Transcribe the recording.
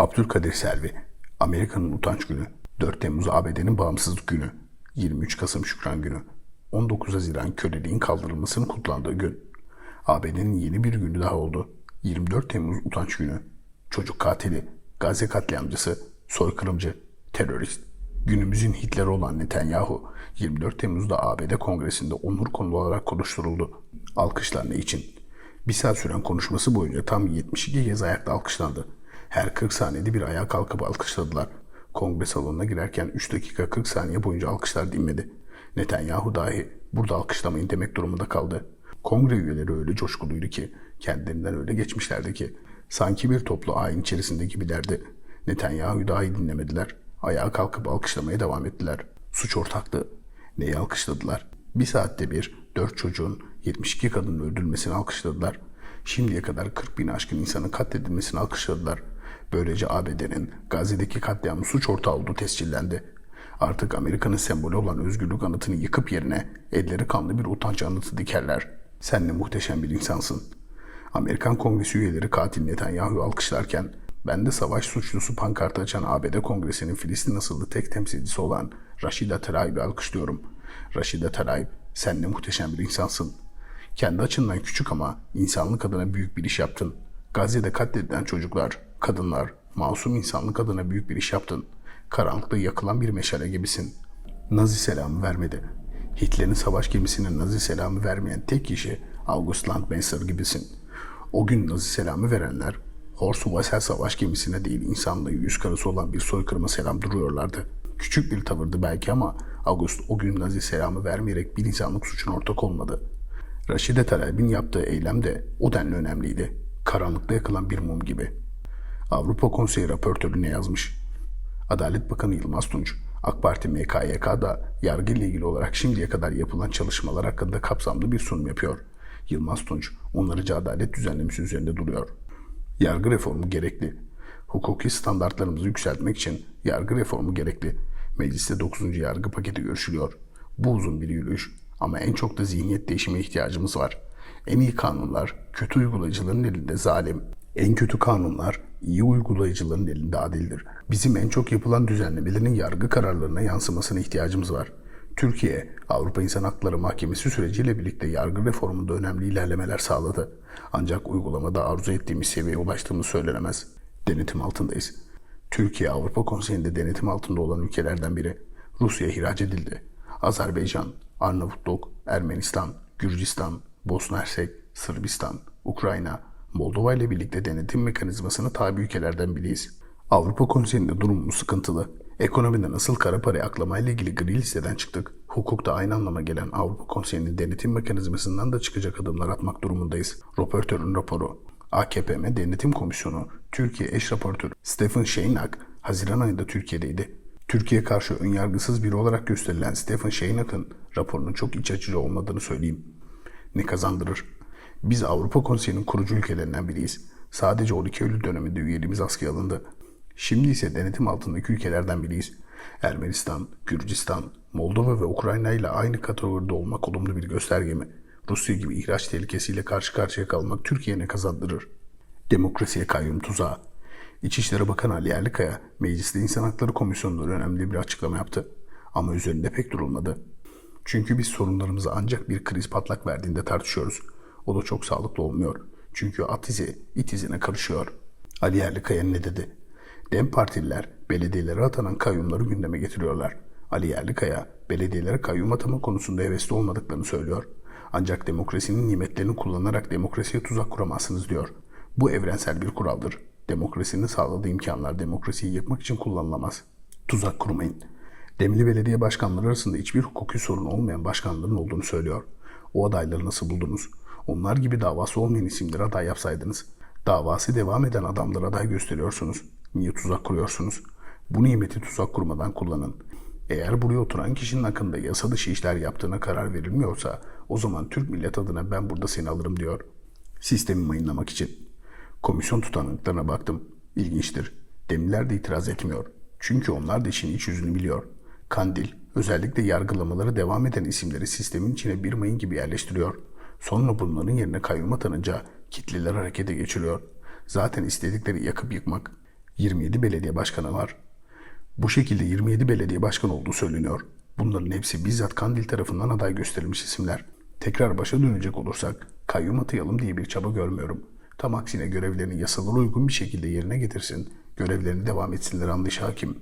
Abdülkadir Selvi, Amerika'nın utanç günü, 4 Temmuz ABD'nin bağımsızlık günü, 23 Kasım Şükran günü, 19 Haziran köleliğin kaldırılmasının kutlandığı gün. ABD'nin yeni bir günü daha oldu. 24 Temmuz utanç günü. Çocuk katili, Gazze katliamcısı, soykırımcı, terörist. Günümüzün Hitler olan Netanyahu 24 Temmuz'da ABD Kongresi'nde onur konulu olarak konuşturuldu. Alkışlar ne için? Bir saat süren konuşması boyunca tam 72 kez ayakta alkışlandı. Her 40 saniyede bir ayağa kalkıp alkışladılar. Kongre salonuna girerken 3 dakika 40 saniye boyunca alkışlar dinmedi. Netanyahu dahi burada alkışlamayın demek durumunda kaldı. Kongre üyeleri öyle coşkuluydu ki, kendilerinden öyle geçmişlerdi ki, sanki bir toplu ayin içerisinde gibilerdi. Netanyahu'yu dahi dinlemediler. Ayağa kalkıp alkışlamaya devam ettiler. Suç ortaktı. Neyi alkışladılar? Bir saatte bir, dört çocuğun 72 kadının öldürülmesini alkışladılar. Şimdiye kadar 40 bin aşkın insanın katledilmesini alkışladılar. Böylece ABD'nin Gazze'deki katliamı suç ortağı olduğu tescillendi. Artık Amerika'nın sembolü olan özgürlük anıtını yıkıp yerine elleri kanlı bir utanç anıtı dikerler. Sen ne muhteşem bir insansın. Amerikan Kongresi üyeleri katil Netanyahu'yu alkışlarken ben de savaş suçlusu pankartı açan ABD Kongresi'nin Filistin asıllı tek temsilcisi olan Rashida Tlaib'i alkışlıyorum. Rashida Tlaib sen ne muhteşem bir insansın. Kendi açından küçük ama insanlık adına büyük bir iş yaptın. Gazze'de katledilen çocuklar, kadınlar, masum insanlık adına büyük bir iş yaptın. Karanlıkta yakılan bir meşale gibisin. Nazi selamı vermedi. Hitler'in savaş gemisine Nazi selamı vermeyen tek kişi August Landmesser gibisin. O gün Nazi selamı verenler Horst Wessel savaş gemisine değil insanlığı yüz karası olan bir soykırıma selam duruyorlardı. Küçük bir tavırdı belki ama August o gün Nazi selamı vermeyerek bir insanlık suçuna ortak olmadı. Raşide Tlaib'in yaptığı eylem de o denli önemliydi. Karanlıkta yakılan bir mum gibi. Avrupa Konseyi raportörü ne yazmış? Adalet Bakanı Yılmaz Tunç, AK Parti MKYK'da yargı ile ilgili olarak şimdiye kadar yapılan çalışmalar hakkında kapsamlı bir sunum yapıyor. Yılmaz Tunç, onarıcı adalet düzenlemesi üzerinde duruyor. Yargı reformu gerekli. Hukuki standartlarımızı yükseltmek için yargı reformu gerekli. Mecliste 9. yargı paketi görüşülüyor. Bu uzun bir yürüyüş ama en çok da zihniyet değişime ihtiyacımız var. En iyi kanunlar kötü uygulayıcıların elinde zalim, en kötü kanunlar iyi uygulayıcıların elinde adildir. Bizim en çok yapılan düzenlemelerin yargı kararlarına yansımasına ihtiyacımız var. Türkiye, Avrupa İnsan Hakları Mahkemesi süreciyle birlikte yargı reformunda önemli ilerlemeler sağladı. Ancak uygulamada arzu ettiğimiz seviyeye ulaştığımız söylenemez. Denetim altındayız. Türkiye, Avrupa Konseyi'nde denetim altında olan ülkelerden biri. Rusya ihraç edildi. Azerbaycan, Arnavutluk, Ermenistan, Gürcistan, Bosna Hersek, Sırbistan, Ukrayna, Moldova ile birlikte denetim mekanizmasına tabi ülkelerden biriyiz. Avrupa Konseyi'nde durumumuz sıkıntılı. Ekonomide nasıl kara parayı aklamayla ilgili gri listeden çıktık. Hukukta aynı anlama gelen Avrupa Konseyi'nin denetim mekanizmasından da çıkacak adımlar atmak durumundayız. Raportörün raporu. AKPM Denetim Komisyonu Türkiye eş raportörü Stephen Sheinak Haziran ayında Türkiye'deydi. Türkiye karşı önyargısız biri olarak gösterilen Stephen Sheinak'ın raporunun çok iç açıcı olmadığını söyleyeyim. Ne kazandırır? Biz Avrupa Konseyi'nin kurucu ülkelerinden biriyiz. Sadece 12 Eylül döneminde üyeliğimiz askıya alındı. Şimdi ise denetim altındaki ülkelerden biriyiz. Ermenistan, Gürcistan, Moldova ve Ukrayna ile aynı kategoride olmak olumlu bir gösterge mi? Rusya gibi ihraç tehlikesiyle karşı karşıya kalmak Türkiye'ye ne kazandırır? Demokrasiye kayyum tuzağı. İçişleri Bakanı Ali Yerlikaya, Mecliste İnsan Hakları Komisyonu'nda önemli bir açıklama yaptı. Ama üzerinde pek durulmadı. Çünkü biz sorunlarımızı ancak bir kriz patlak verdiğinde tartışıyoruz. O da çok sağlıklı olmuyor. Çünkü at izi, it izine karışıyor. Ali Yerlikaya ne dedi? Dem Partililer belediyelere atanan kayyumları gündeme getiriyorlar. Ali Yerlikaya belediyelere kayyum atama konusunda hevesli olmadıklarını söylüyor. Ancak demokrasinin nimetlerini kullanarak demokrasiye tuzak kuramazsınız diyor. Bu evrensel bir kuraldır. Demokrasinin sağladığı imkanlar demokrasiyi yıkmak için kullanılamaz. Tuzak kurmayın. Demli belediye başkanları arasında hiçbir hukuki sorun olmayan başkanların olduğunu söylüyor. O adayları nasıl buldunuz? Onlar gibi davası olmayan isimleri aday yapsaydınız. Davası devam eden adamları aday gösteriyorsunuz. Niye tuzak kuruyorsunuz? Bu nimeti tuzak kurmadan kullanın. Eğer buraya oturan kişinin hakkında yasa dışı işler yaptığına karar verilmiyorsa o zaman Türk millet adına ben burada seni alırım diyor. Sistemi mayınlamak için. Komisyon tutanaklarına baktım. İlginçtir. Demliler de itiraz etmiyor. Çünkü onlar da işin iç yüzünü biliyor. Kandil özellikle yargılamaları devam eden isimleri sistemin içine bir mayın gibi yerleştiriyor. Sonra bunların yerine kayyum atanınca kitleler harekete geçiriyor. Zaten istedikleri yakıp yıkmak. 27 belediye başkanı var. Bu şekilde 27 belediye başkanı olduğu söyleniyor. Bunların hepsi bizzat Kandil tarafından aday gösterilmiş isimler. Tekrar başa dönecek olursak kayyum atayalım diye bir çaba görmüyorum. Tam aksine görevlerini yasalara uygun bir şekilde yerine getirsin, görevlerini devam etsinler anlayış hakim.